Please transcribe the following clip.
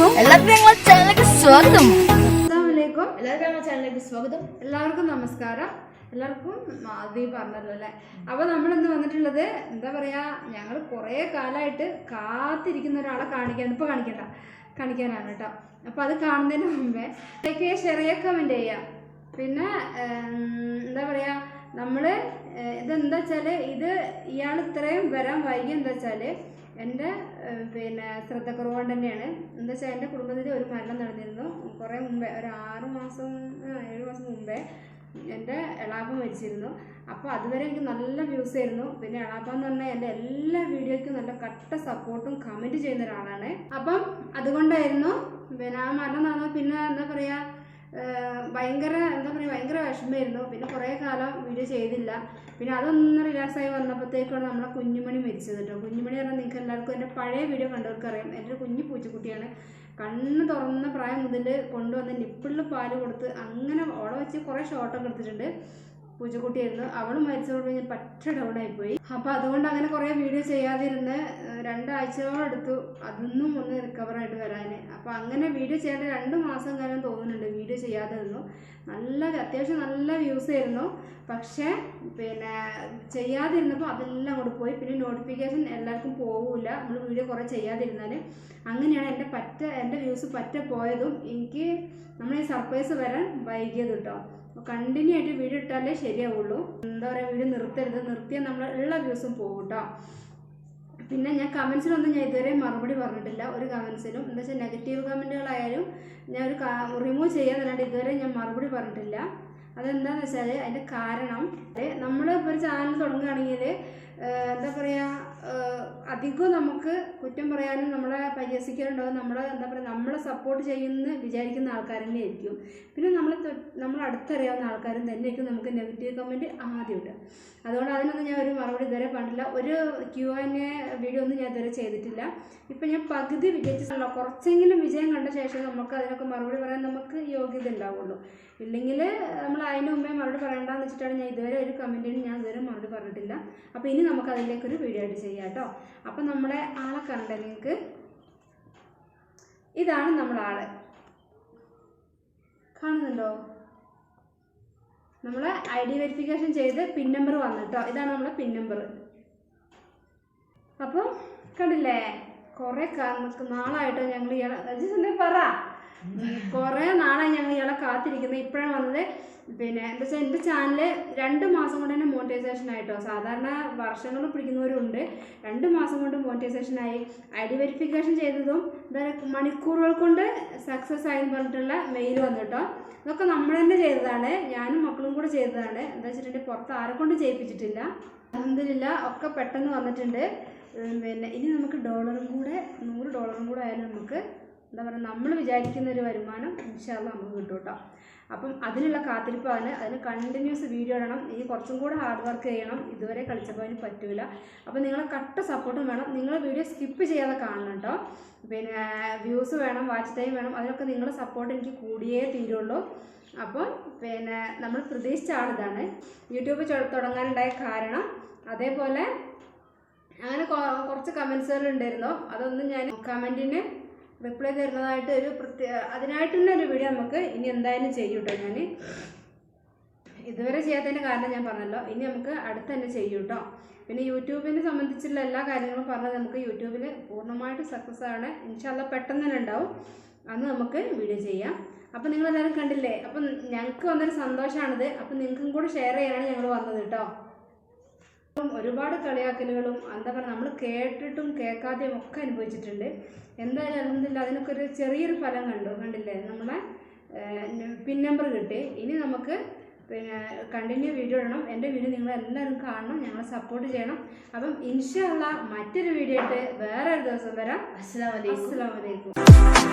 എല്ലാവർക്കും സ്വാഗതം. എല്ലാവർക്കും നമസ്കാരം. എല്ലാവർക്കും ആദ്യം പറഞ്ഞല്ലോ അല്ലേ? നമ്മൾ ഇന്ന് വന്നിട്ടുള്ളത് എന്താ പറയാ ഞങ്ങൾ കുറേ കാലമായിട്ട് കാത്തിരിക്കുന്ന ഒരാളെ കാണിക്കാൻ ഇപ്പോൾ കാണിക്കണ്ട. കാണിക്കാനാണ് കേട്ടോ. അപ്പോൾ അത് കാണുന്നതിന് മുമ്പേ ലൈക്ക് ചെറിയ കമന്റ് ചെയ്യാം പിന്നെ എന്താ പറയാ നമ്മൾ ഇതെന്താ വെച്ചാൽ ഇത് ഇയാൾ ഇത്രയും വരാൻ വൈകി എന്താ എന്റെ പിന്നെ ശ്രദ്ധക്കുറവ് കൊണ്ട് തന്നെയാണ്. എന്താ വെച്ചാൽ എന്റെ കുടുംബത്തിൽ ഒരു മരണം നടന്നിരുന്നു. കുറേ മുമ്പേ ഒരു ആറ് മാസം ഏഴ് മാസം മുമ്പേ എന്റെ എളാപ്പ മരിച്ചിരുന്നു. അപ്പോൾ അതുവരെ എനിക്ക് നല്ല വ്യൂസ് ആയിരുന്നു. പിന്നെ എളാപ്പ എന്ന് പറഞ്ഞാൽ എന്റെ എല്ലാ വീഡിയോയ്ക്കും നല്ല കട്ട സപ്പോർട്ടും കമന്റ് ചെയ്യുന്ന ഒരാളാണ്. അപ്പം അതുകൊണ്ടായിരുന്നു പിന്നെ ആ മരണം നടന്നു പിന്നെ എന്താ പറയുക ഭയങ്കര എന്താ പറയുക ഭയങ്കര വിഷമമായിരുന്നു. പിന്നെ കുറേ കാലം വീഡിയോ ചെയ്തില്ല. പിന്നെ അതൊന്ന് റിലാക്സായി വന്നപ്പോഴത്തേക്കാണ് നമ്മളെ കുഞ്ഞുമണി മരിച്ചത് കേട്ടോ. കുഞ്ഞുമണി പറഞ്ഞാൽ നിങ്ങൾക്ക് എല്ലാവർക്കും എന്റെ പഴയ വീഡിയോ കണ്ടവർക്കറിയാം. എന്റെ കുഞ്ഞു പൂച്ചക്കുട്ടിയാണ്. കണ്ണ് തുറന്ന പ്രായം മുതൽ കൊണ്ടുവന്ന് നിപ്പിളിൽ പാൽ കൊടുത്ത് അങ്ങനെ ഓളെ വെച്ച് കുറേ ഷോട്ടൊക്കെ എടുത്തിട്ടുണ്ട്. പൂച്ചക്കുട്ടിയായിരുന്നു. അവൾ മരിച്ചതോട് ഞാൻ പറ്റ ഡൗൺ ആയിപ്പോയി. അപ്പോൾ അതുകൊണ്ട് അങ്ങനെ കുറേ വീഡിയോ ചെയ്യാതിരുന്ന് എടുത്തു. അതൊന്നും ഒന്ന് റിക്കവർ ആയിട്ട് വരാൻ അപ്പോൾ അങ്ങനെ വീഡിയോ ചെയ്യേണ്ട രണ്ട് മാസം കാലം തോന്നുന്നുണ്ട് വീഡിയോ ചെയ്യാതെ നിന്നു നല്ല അത്യാവശ്യം നല്ല വ്യൂസ് ആയിരുന്നു. പക്ഷേ പിന്നെ ചെയ്യാതിരുന്നപ്പോൾ അതെല്ലാം അങ്ങോട്ട് പോയി. പിന്നെ നോട്ടിഫിക്കേഷൻ എല്ലാവർക്കും പോകില്ല നമ്മൾ വീഡിയോ കുറേ ചെയ്യാതിരുന്നാൽ അങ്ങനെയാണ് എന്റെ പറ്റ എന്റെ വ്യൂസ് പറ്റ പോയതും. എനിക്ക് നമ്മൾ സർപ്രൈസ് വരാൻ വൈകിയത് കേട്ടോ കണ്ടിന്യൂ ആയിട്ട് വീഡിയോ ഇട്ടാലേ ശരിയാവുള്ളൂ. എന്താ പറയുക വീഡിയോ നിർത്തരുത്. നിർത്തിയാൽ നമ്മൾ ഉള്ള വ്യൂസും പോകും പിന്നെ ഞാൻ കമൻസിലൊന്നും ഞാൻ ഇതുവരെ മറുപടി പറഞ്ഞിട്ടില്ല. ഒരു കമൻസിലും എന്താ വെച്ചാൽ നെഗറ്റീവ് കമന്റുകളായാലും ഞാൻ ഒരു റിമൂവ് ചെയ്യാന്നല്ലാണ്ട് ഇതുവരെ ഞാൻ മറുപടി പറഞ്ഞിട്ടില്ല. അതെന്താണെന്ന് വെച്ചാൽ അതിന്റെ കാരണം നമ്മൾ ഇപ്പോൾ ഒരു ചാനൽ തുടങ്ങുകയാണെങ്കിൽ എന്താ പറയുക അധികവും നമുക്ക് കുറ്റം പറയാനും നമ്മളെ പരിഹസിക്കാനുണ്ടാവും. നമ്മളെ എന്താ പറയുക നമ്മളെ സപ്പോർട്ട് ചെയ്യുന്ന വിചാരിക്കുന്ന ആൾക്കാർ തന്നെ ആയിരിക്കും. പിന്നെ നമ്മളെ നമ്മൾ അടുത്തറിയാവുന്ന ആൾക്കാരും തന്നെ ആയിരിക്കും നമുക്ക് നെഗറ്റീവ് കമന്റ് ആദ്യം അതുകൊണ്ട് അതിനൊന്നും ഞാൻ ഒരു മറുപടി ഇതുവരെ പറഞ്ഞില്ല ഒരു ക്യു എൻ എ വീഡിയോ ഒന്നും ഞാൻ ഇതുവരെ ചെയ്തിട്ടില്ല. ഇപ്പം ഞാൻ പകുതി വിജയിച്ചിട്ടുള്ള കുറച്ചെങ്കിലും വിജയം കണ്ട ശേഷം നമുക്ക് അതിനൊക്കെ മറുപടി പറയാൻ നമുക്ക് യോഗ്യത ഉണ്ടാവുള്ളൂ. ഇല്ലെങ്കിൽ നമ്മൾ അതിന് മുമ്പേ മറുപടി പറയണ്ടെന്ന് വെച്ചിട്ടാണ് ഞാൻ ഇതുവരെ ഒരു കമന്റിന് ഞാൻ ഇതുവരെ മറുപടി പറഞ്ഞിട്ടില്ല. അപ്പോൾ ഇനി നമുക്ക് അതിലേക്കൊരു വീഡിയോ ആയിട്ട് ചെയ്യാം. കേട്ടോ അപ്പം നമ്മളെ ആളെ കണ്ട നിങ്ങൾക്ക്? ഇതാണ് നമ്മുടെ ആൾ. കാണുന്നുണ്ടോ? നമ്മൾ ഐ ഡി വെരിഫിക്കേഷൻ ചെയ്ത് പിൻ നമ്പർ വന്നിട്ടോ ഇതാണ് നമ്മളെ പിൻ നമ്പർ. അപ്പം കണ്ടില്ലേ? കുറേ നാളായിട്ടോ ഞങ്ങൾ ഇയാളെ. പറ കുറേ നാളായി ഞങ്ങൾ ഇയാളെ കാത്തിരിക്കുന്നത് ഇപ്പോഴാണ് വന്നത്. പിന്നെ എന്താ വെച്ചാൽ എന്റെ ചാനൽ രണ്ട് മാസം കൊണ്ട് തന്നെ മോണിറ്റൈസേഷൻ ആയിട്ടോ. സാധാരണ വർഷങ്ങൾ പിടിക്കുന്നവരുണ്ട്. രണ്ട് മാസം കൊണ്ട് മോണിറ്റൈസേഷൻ ആയി. ഐ ഡി വെരിഫിക്കേഷൻ ചെയ്തതും മണിക്കൂറുകൾ കൊണ്ട് സക്സസ് ആയി എന്ന് പറഞ്ഞിട്ടുള്ള മെയിൽ വന്നിട്ടോ. ഇതൊക്കെ നമ്മൾ തന്നെ ചെയ്തതാണ്. ഞാനും മക്കളും കൂടെ ചെയ്തതാണ്. എന്താ വെച്ചിട്ടുണ്ടെങ്കിൽ പുറത്ത് ആരെ കൊണ്ട് ചെയ്യിപ്പിച്ചിട്ടില്ല. അലഹമില്ല ഒക്കെ പെട്ടെന്ന് വന്നിട്ടുണ്ട്. പിന്നെ ഇനി നമുക്ക് ഡോളറും കൂടെ നൂറ് ഡോളറും കൂടെ ആയാലും നമുക്ക് എന്താ പറയുക നമ്മൾ വിചാരിക്കുന്ന ഒരു വരുമാനം ഇൻഷാല്ല നമുക്ക് കിട്ടും കേട്ടോ. അപ്പം അതിനുള്ള കാത്തിരിപ്പാണ്. അതിന് കണ്ടിന്യൂസ് വീഡിയോ ഇടണം. ഇനി കുറച്ചും കൂടെ ഹാർഡ് വർക്ക് ചെയ്യണം. ഇതുവരെ കളിച്ചപ്പോൾ അതിന് പറ്റൂല. അപ്പം നിങ്ങളെ കട്ട സപ്പോർട്ടും വേണം. നിങ്ങൾ വീഡിയോ സ്കിപ്പ് ചെയ്യാതെ കാണണം കേട്ടോ. പിന്നെ വ്യൂസ് വേണം വാച്ച് ടൈം വേണം. അതിനൊക്കെ നിങ്ങളുടെ സപ്പോർട്ട് എനിക്ക് കൂടിയേ തീരുള്ളൂ. അപ്പോൾ പിന്നെ നമ്മൾ പ്രതീക്ഷിച്ച ആളിതാണ് യൂട്യൂബ് തുടങ്ങാനുണ്ടായ കാരണം അതേപോലെ അങ്ങനെ കുറച്ച് കമൻസുകൾ ഉണ്ടായിരുന്നു. അതൊന്നും ഞാൻ കമന്റിന് റിപ്ലൈ തരുന്നതായിട്ട് ഒരു പ്രത്യേക അതിനായിട്ട് തന്നെ ഒരു വീഡിയോ നമുക്ക് ഇനി എന്തായാലും ചെയ്യും കേട്ടോ ഞാൻ ഇതുവരെ ചെയ്യാത്തതിന്റെ കാരണം ഞാൻ പറഞ്ഞല്ലോ. ഇനി നമുക്ക് അടുത്ത് തന്നെ ചെയ്യും കേട്ടോ പിന്നെ യൂട്യൂബിനെ സംബന്ധിച്ചുള്ള എല്ലാ കാര്യങ്ങളും പറഞ്ഞത് നമുക്ക് യൂട്യൂബിൽ പൂർണമായിട്ട് സക്സസ് ആണ്. ഇൻഷാല്ല പെട്ടെന്ന് തന്നെ ഉണ്ടാവും. അന്ന് നമുക്ക് വീഡിയോ ചെയ്യാം. അപ്പം നിങ്ങളെല്ലാവരും കണ്ടില്ലേ? അപ്പം ഞങ്ങൾക്ക് വന്നൊരു സന്തോഷമാണിത് അപ്പം നിങ്ങൾക്കും കൂടി ഷെയർ ചെയ്യാനാണ് ഞങ്ങൾ വന്നത് കേട്ടോ ഒരുപാട് കളിയാക്കലുകളും എന്താ പറയുക നമ്മൾ കേട്ടിട്ടും കേൾക്കാതെയും ഒക്കെ അനുഭവിച്ചിട്ടുണ്ട്. എന്തായാലും അലഹമില്ല അതിനൊക്കെ ഒരു ചെറിയൊരു ഫലം കണ്ടു കണ്ടില്ലേ? നമ്മളെ പിൻ നമ്പർ കിട്ടി. ഇനി നമുക്ക് പിന്നെ കണ്ടിന്യൂ വീഡിയോ ഇടണം. എന്റെ വീഡിയോ നിങ്ങൾ എല്ലാവരും കാണണം ഞങ്ങളെ സപ്പോർട്ട് ചെയ്യണം. അപ്പം ഇൻഷല്ല മറ്റൊരു വീഡിയോ ആയിട്ട് വേറെ ഒരു ദിവസം വരാം. അസ്സാം വലൈക്കും